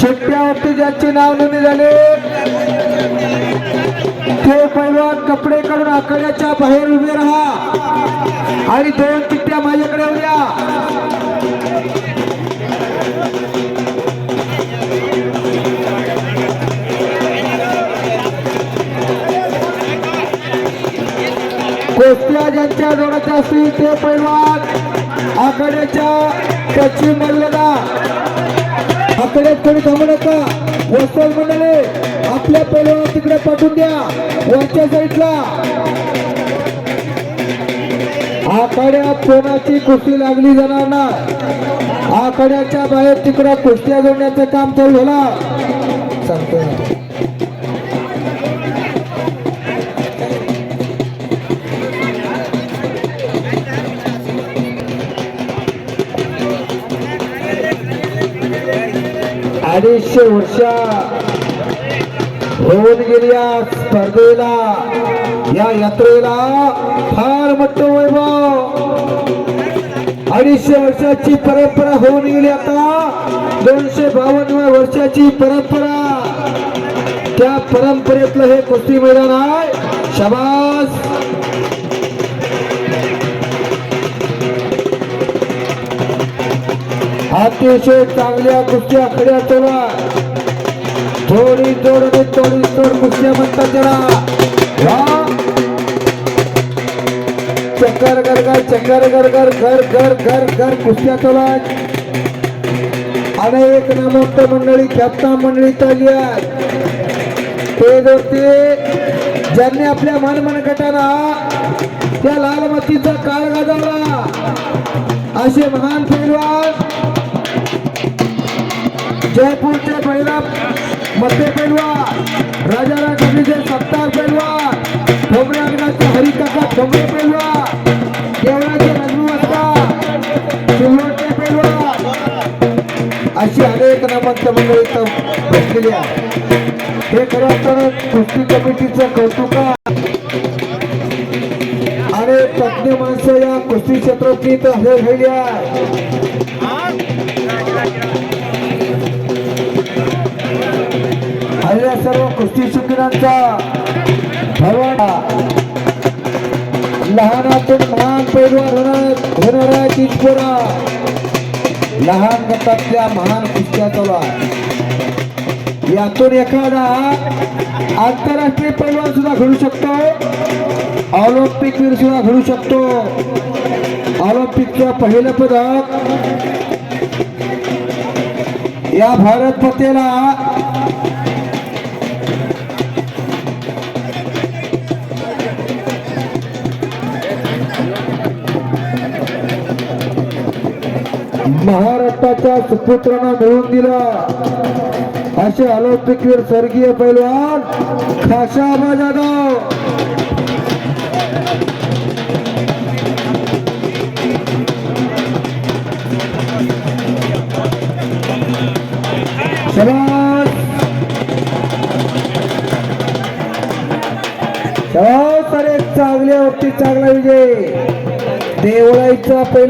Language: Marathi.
चिठ्ठ्यावरती ज्यांचे नाव नोंदणी झाले. ते पैलवान कपडे काढून आखाड्याच्या बाहेर उभे राहा. आणि दोन चिठ्ठ्या माझ्याकडे उद्या कुस्त्या ज्यांच्या जोडाच्या असतील ते पैलवान. आखाड्याच्या पश्चिम बाजूला आकड्यात थोडी थांबू नका. वस्त्र मंडळे आपल्या पहिल्या तिकडे पाठवून द्या. वरच्या साईडला आखाड्यात कोणाची कुस्ती लागली जाणार ना आखाड्याच्या बाहेर तिकडे कुस्त्या जोडण्याचं काम चालू झाला. सांगतो अडीचशे वर्षा होऊन गेल्या स्पर्धेला या यात्रेला फार मोठं वैभव. अडीचशे वर्षाची परंपरा होऊन गेली आता. दोनशे बावन्न वर्षाची परंपरा. त्या परंपरेतलं हे कुस्ती मैदान आहे. शबास. अतिशय चांगल्या कुस्त्या खड्या चला. थोडी जोड आणि थोडी जोड कुस्त्या म्हणतात त्याला. चक्कर घर घर चक्कर घर घर घर घर घर घर कुस्त्या चला. अनेक नामवंत मंडळी ख्यातनाम मंडळी चालली ते जर ते ज्यांनी आपल्या मनमन गटाला त्या लाल मातीचा काळ गाजवला. असे महान पैलवान जयपूरचे पहिला मध्य पैलवान राजाराम कमीचे सत्तार पैलवान ठोंबऱ्याचे हरिकाका ठोंबरे पैलवान देवळाचे रजवस्ता शिल्लोटचे पैलवान अशी अनेक नामांत मंडळी बसलेली आहे हे खरं तर कुस्ती कमिटीचं कौतुक आहे. आणि तज्ञ माणसं या कुस्ती क्षेत्रातली इथं हे झालेली आहे आलेल्या सर्व कुस्ती शिकणांचा भरवाडा. लहानातून महान पैलवान होणार आहे तिजपुरा लहान गटातल्या महान कुस्त्या चालू आहे यातून एखादा आंतरराष्ट्रीय पैलवान सुद्धा घडू शकतो. ऑलिम्पिक वीर सुद्धा घडू शकतो. ऑलिम्पिकचं पहिलं पदक या भारत पतेला महाराष्ट्राच्या सुपुत्रांना मिळवून दिला. असे ऑलिम्पिकवीर स्वर्गीय पैलवान खाशाबा जाधव. शबास. चांगल्या वरती चांगला विजय. देवळाईचा पहिला